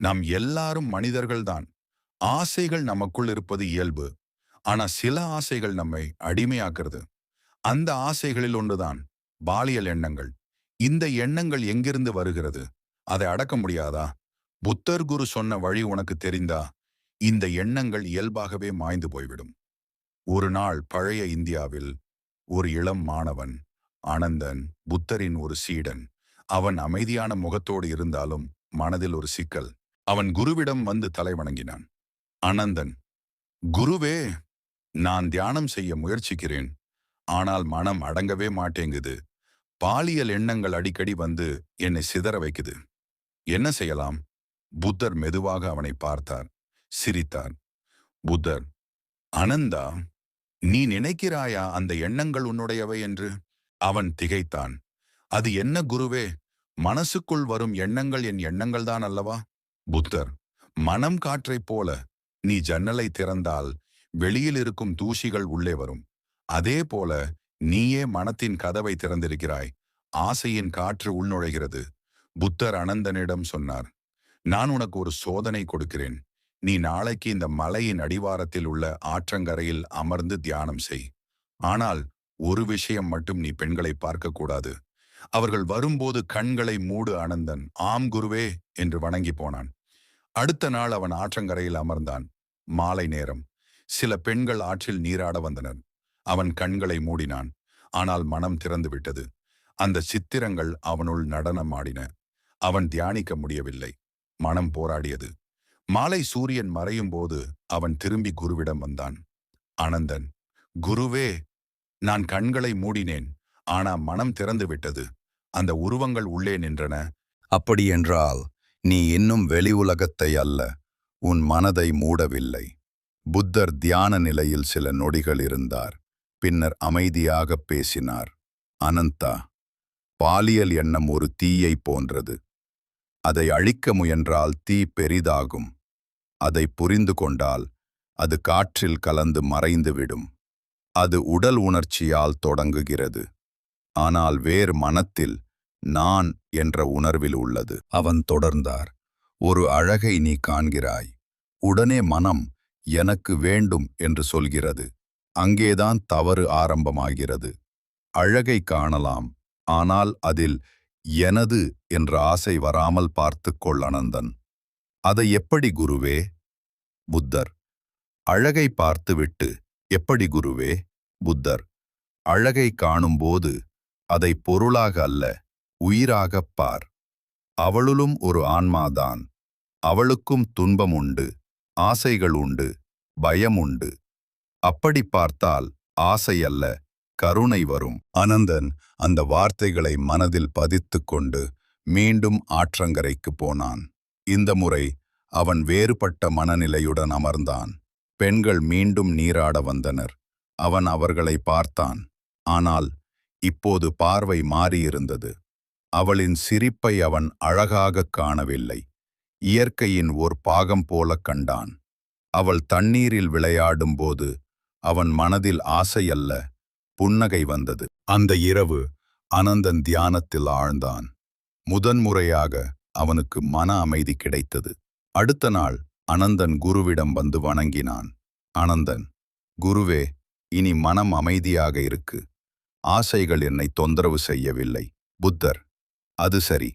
நாம் எல்லாரும் மனிதர்கள்தான். ஆசைகள் நமக்குள் இருப்பது இயல்பு. ஆனா சில ஆசைகள் நம்மை அடிமையாக்குறது. அந்த ஆசைகளில் ஒன்றுதான் பாலியல் எண்ணங்கள். இந்த எண்ணங்கள் எங்கிருந்து வருகிறது? அதை அடக்க முடியாதா? புத்தர் குரு சொன்ன வழி உனக்கு தெரிந்தா இந்த எண்ணங்கள் இயல்பாகவே மாய்ந்து போய்விடும். ஒரு நாள் பழைய இந்தியாவில் ஒரு இளம் மாணவன் ஆனந்தன் புத்தரின் ஒரு சீடன் அவன் அமைதியான முகத்தோடு இருந்தாலும் மனதில் ஒரு சிக்கல். அவன் குருவிடம் வந்து தலை வணங்கினான். அனந்தன் குருவே நான் தியானம் செய்ய முயற்சிக்கிறேன். ஆனால் மனம் அடங்கவே மாட்டேங்குது. பாலியல் எண்ணங்கள் அடிக்கடி வந்து என்னை சிதற வைக்குது. என்ன செய்யலாம்? புத்தர் மெதுவாக அவனை பார்த்தார். சிரித்தார். புத்தர் அனந்தா நீ நினைக்கிறாயா அந்த எண்ணங்கள் உன்னுடையவை என்று? அவன் திகைத்தான். அது என்ன குருவே? மனசுக்குள் வரும் எண்ணங்கள் என் எண்ணங்கள்தான் அல்லவா? புத்தர் மனம் காற்றைப் போல நீ ஜன்னலை திறந்தால் வெளியில் இருக்கும் தூசிகள் உள்ளே வரும். அதே போல நீயே மனத்தின் கதவை திறந்திருக்கிறாய் ஆசையின் காற்று உள்நுழைகிறது. புத்தர் அனந்தனிடம் சொன்னார் நான் உனக்கு ஒரு சோதனை கொடுக்கிறேன். நீ நாளைக்கு இந்த மலையின் அடிவாரத்தில் உள்ள ஆற்றங்கரையில் அமர்ந்து தியானம் செய். ஆனால் ஒரு விஷயம் மட்டும் நீ பெண்களை பார்க்கக்கூடாது. அவர்கள் வரும்போது கண்களை மூடு அனந்தன். ஆம் குருவே! என்று வணங்கி போனான். அடுத்த நாள் அவன் ஆற்றங்கரையில் அமர்ந்தான். மாலை நேரம். சில பெண்கள் ஆற்றில் நீராட வந்தனர். அவன் கண்களை மூடினான். ஆனால் மனம் திறந்து விட்டது அந்த சித்திரங்கள் அவனுள் நடனம் ஆடின அவன் தியானிக்க முடியவில்லை. மனம் போராடியது. மாலை சூரியன் மறையும் போது அவன் திரும்பி குருவிடம் வந்தான். ஆனந்தன் குருவே நான் கண்களை மூடினேன். ஆனா மனம் திறந்து விட்டது அந்த உருவங்கள் உள்ளே நின்றன. அப்படியென்றால் நீ இன்னும் வெளி உலகத்தை அல்ல உன் மனதை மூடவில்லை. புத்தர் தியான நிலையில் சில நொடிகள் இருந்தார் பின்னர் அமைதியாகப் பேசினார். அனந்தா பாலியல் எண்ணம் ஒரு தீயை போன்றது. அதை அழிக்க முயன்றால் தீ பெரிதாகும். அதை புரிந்து கொண்டால் அது காற்றில் கலந்து மறைந்துவிடும். அது உடல் உணர்ச்சியால் தொடங்குகிறது. ஆனால் வேறு மனத்தில் நான் என்ற உணர்வில் உள்ளது. அவன் தொடர்ந்தார். ஒரு அழகை நீ காண்கிறாய். உடனே மனம் எனக்கு வேண்டும் என்று சொல்கிறது. அங்கேதான் தவறு ஆரம்பமாகிறது. அழகை காணலாம். ஆனால் அதில் எனது என்ற ஆசை வராமல் பார்த்துக்கொள் அனந்தன். அதை எப்படி குருவே? புத்தர் அழகை பார்த்துவிட்டு எப்படி குருவே? புத்தர் அழகை காணும்போது அதை பொருளாக அல்ல. உயிராகப் பார். அவளுளும் ஒரு ஆன்மாதான். அவளுக்கும் துன்பம் உண்டு ஆசைகள் உண்டு பயம் உண்டு. அப்படி பார்த்தால் ஆசையல்ல கருணை வரும். அனந்தன் அந்த வார்த்தைகளை மனதில் பதித்துக் கொண்டு மீண்டும் ஆற்றங்கரைக்கு போனான். இந்த முறை அவன் வேறுபட்ட மனநிலையுடன் அமர்ந்தான். பெண்கள் மீண்டும் நீராட வந்தனர். அவன் அவர்களை பார்த்தான். ஆனால் இப்போது பார்வை மாறியிருந்தது. அவளின் சிரிப்பை அவன் அழகாகக் காணவில்லை. இயற்கையின் ஓர் பாகம் போலக் கண்டான். அவள் தண்ணீரில் விளையாடும்போது அவன் மனதில் ஆசையல்ல புன்னகை வந்தது. அந்த இரவு அனந்தன் தியானத்தில் ஆழ்ந்தான். முதன்முறையாக அவனுக்கு மன அமைதி கிடைத்தது. அடுத்த நாள் அனந்தன் குருவிடம் வந்து வணங்கினான். அனந்தன் குருவே இனி மனம் அமைதியாக இருக்கு. ஆசைகள் என்னை தொந்தரவு செய்யவில்லை. புத்தர் அது சரி.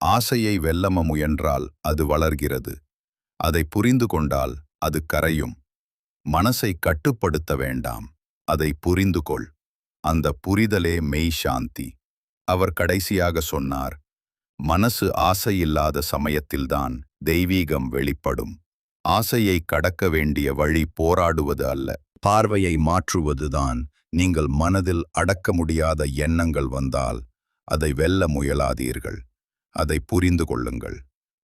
ஆசையை வெல்லம முயன்றால் அது வளர்கிறது. அதை புரிந்து கொண்டால் அது கரையும். மனசை கட்டுப்படுத்த வேண்டாம். அதை புரிந்து கொள். அந்த புரிதலே மெய் சாந்தி. அவர் கடைசியாக சொன்னார் மனசு ஆசையில்லாத சமயத்தில்தான் தெய்வீகம் வெளிப்படும். ஆசையை கடக்க வேண்டிய வழி போராடுவது அல்ல. பார்வையை மாற்றுவதுதான் நீங்கள் மனதில் அடக்க முடியாத எண்ணங்கள் வந்தால் அதை வெல்ல முயலாதீர்கள். அதை புரிந்து கொள்ளுங்கள்.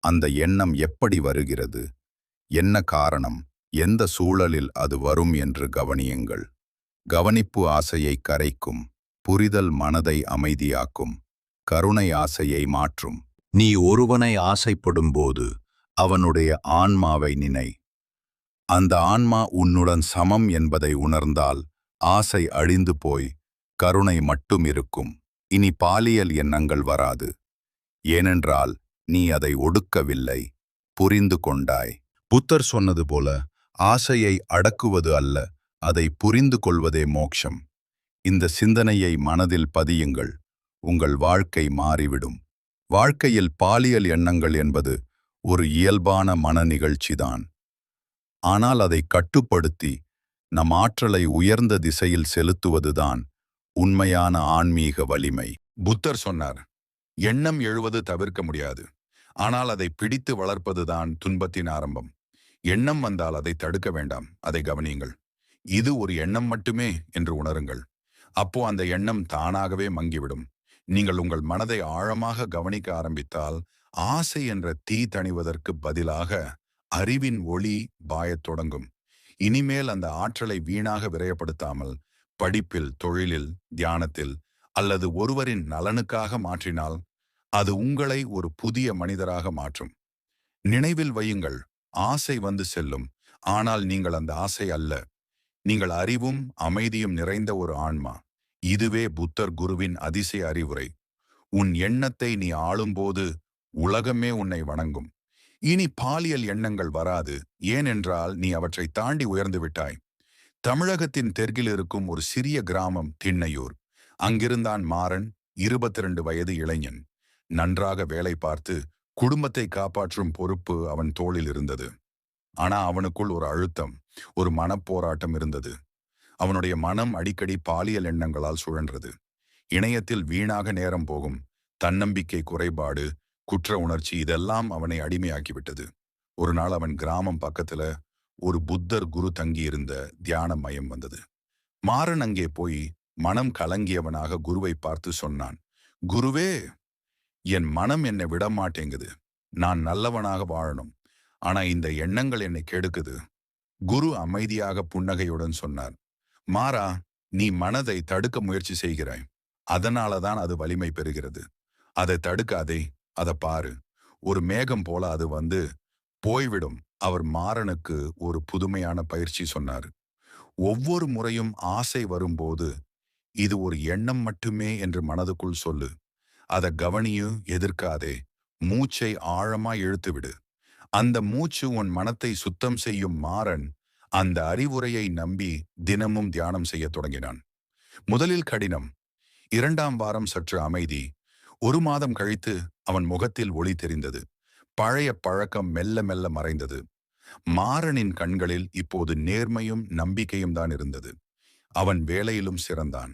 அந்த எண்ணம் எப்படி வருகிறது? என்ன காரணம்? எந்த சூழலில் அது வரும் என்று கவனியுங்கள். கவனிப்பு ஆசையை கரைக்கும். புரிதல் மனதை அமைதியாக்கும். கருணை ஆசையை மாற்றும். நீ ஒருவனை ஆசைப்படும்போது அவனுடைய ஆன்மாவை நினை. அந்த ஆன்மா உன்னுடன் சமம் என்பதை உணர்ந்தால் ஆசை அழிந்து போய் கருணை மட்டும் இருக்கும். இனி பாலியல் எண்ணங்கள் வராது. ஏனென்றால் நீ அதை ஒடுக்கவில்லை. புரிந்து கொண்டாய். புத்தர் சொன்னது போல ஆசையை அடக்குவது அல்ல அதை புரிந்து கொள்வதே மோட்சம். இந்த சிந்தனையை மனதில் பதியுங்கள். உங்கள் வாழ்க்கை மாறிவிடும். வாழ்க்கையில் பாலியல் எண்ணங்கள் என்பது ஒரு இயல்பான மன நிகழ்ச்சிதான். ஆனால் அதை கட்டுப்படுத்தி நம் ஆற்றலை உயர்ந்த திசையில் செலுத்துவதுதான் உண்மையான ஆன்மீக வலிமை. புத்தர் சொன்னார் எண்ணம் எழுவது தவிர்க்க முடியாது. ஆனால் அதை பிடித்து வளர்ப்பதுதான் துன்பத்தின் ஆரம்பம். எண்ணம் வந்தால் அதை தடுக்க வேண்டாம். அதை கவனியுங்கள். இது ஒரு எண்ணம் மட்டுமே என்று உணருங்கள். அப்போ அந்த எண்ணம் தானாகவே மங்கிவிடும். நீங்கள் உங்கள் மனதை ஆழமாக கவனிக்க ஆரம்பித்தால் ஆசை என்ற தீ தணிவதற்கு பதிலாக அறிவின் ஒளி பாயத் தொடங்கும். இனிமேல் அந்த ஆற்றலை வீணாக விரயப்படுத்தாமல் படிப்பில் தொழிலில் தியானத்தில் அல்லது ஒருவரின் நலனுக்காக மாற்றினால் அது உங்களை ஒரு புதிய மனிதராக மாற்றும். நினைவில் வையுங்கள் ஆசை வந்து செல்லும். ஆனால் நீங்கள் அந்த ஆசை அல்ல. நீங்கள் அறிவும் அமைதியும் நிறைந்த ஒரு ஆன்மா. இதுவே புத்தர் குருவின் அதிசய அறிவுரை. உன் எண்ணத்தை நீ ஆளும்போது உலகமே உன்னை வணங்கும். இனி பாலியல் எண்ணங்கள் வராது. ஏனென்றால் நீ அவற்றை தாண்டி உயர்ந்து விட்டாய். தமிழகத்தின் தெற்கில் இருக்கும் ஒரு சிறிய கிராமம் திண்ணையூர். அங்கிருந்தான் மாறன் இருபத்தி ரெண்டு வயது இளைஞன். நன்றாக வேலை பார்த்து குடும்பத்தை காப்பாற்றும் பொறுப்பு அவன் தோளில் இருந்தது. ஆனா அவனுக்குள் ஒரு அழுத்தம் ஒரு மனப்போராட்டம் இருந்தது. அவனுடைய மனம் அடிக்கடி பாலியல் எண்ணங்களால் சுழன்றது. இணையத்தில் வீணாக நேரம் போகும் தன்னம்பிக்கை குறைபாடு குற்ற உணர்ச்சி இதெல்லாம் அவனை அடிமையாக்கிவிட்டது. ஒரு நாள் அவன் கிராமம் பக்கத்துல ஒரு புத்தர் குரு தங்கியிருந்த தியான மயம் வந்தது. மாறன் அங்கே போய் மனம் கலங்கியவனாக குருவை பார்த்து சொன்னான் குருவே என் மனம் என்னை விட மாட்டேங்குது நான் நல்லவனாக வாழணும். ஆனா இந்த எண்ணங்கள் என்னை கெடுக்குது. குரு அமைதியாக புன்னகையுடன் சொன்னார் மாறா நீ மனதை தடுக்க முயற்சி செய்கிறாய். அதனால தான் அது வலிமை பெறுகிறது. அதை தடுக்காதே அதை பாரு. ஒரு மேகம் போல அது வந்து போய்விடும். அவர் மாறனுக்கு ஒரு புதுமையான பயிற்சி சொன்னார். ஒவ்வொரு முறையும் ஆசை வரும்போது இது ஒரு எண்ணம் மட்டுமே என்று மனதுக்குள் சொல்லு. அதை கவனியும் எதிர்க்காதே. மூச்சை ஆழமா இழுத்துவிடு அந்த மூச்சு உன் மனத்தை சுத்தம் செய்யும் மாறன் அந்த அறிவுரையை நம்பி தினமும் தியானம் செய்யத் தொடங்கினான். முதலில் கடினம். இரண்டாம் வாரம் சற்று அமைதி. ஒரு மாதம் கழித்து அவன் முகத்தில் ஒளி தெரிந்தது. பழைய பழக்கம் மெல்ல மெல்ல மறைந்தது. மாறனின் கண்களில் இப்போது நேர்மையும் நம்பிக்கையும் தான் இருந்தது. அவன் வேலையிலும் சிறந்தான்.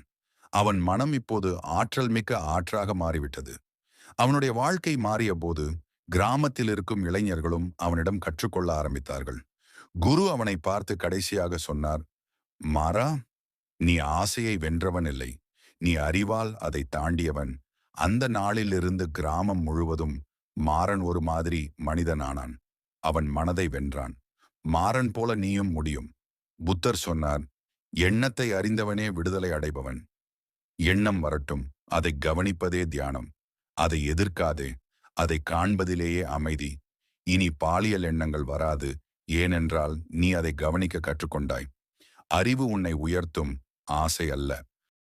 அவன் மனம் இப்போது ஆற்றல் மிக்க ஆற்றாக மாறிவிட்டது. அவனுடைய வாழ்க்கை மாறிய போது கிராமத்தில் இருக்கும் இளைஞர்களும் அவனிடம் கற்றுக்கொள்ள ஆரம்பித்தார்கள். குரு அவனை பார்த்து கடைசியாக சொன்னார் மாறா நீ ஆசையை வென்றவன் இல்லை. நீ அறிவால் அதை தாண்டியவன். அந்த நாளிலிருந்து கிராமம் முழுவதும் மாறன் ஒரு மாதிரி மனிதனானான். அவன் மனதை வென்றான். மாறன் போல நீயும் முடியும். புத்தர் சொன்னார் எண்ணத்தை அறிந்தவனே விடுதலை அடைபவன். எண்ணம் வரட்டும் அதை கவனிப்பதே தியானம். அதை எதிர்க்காதே அதை காண்பதிலேயே அமைதி. இனி பாலியல் எண்ணங்கள் வராது ஏனென்றால் நீ அதை கவனிக்க கற்றுக்கொண்டாய். அறிவு உன்னை உயர்த்தும் ஆசை அல்ல.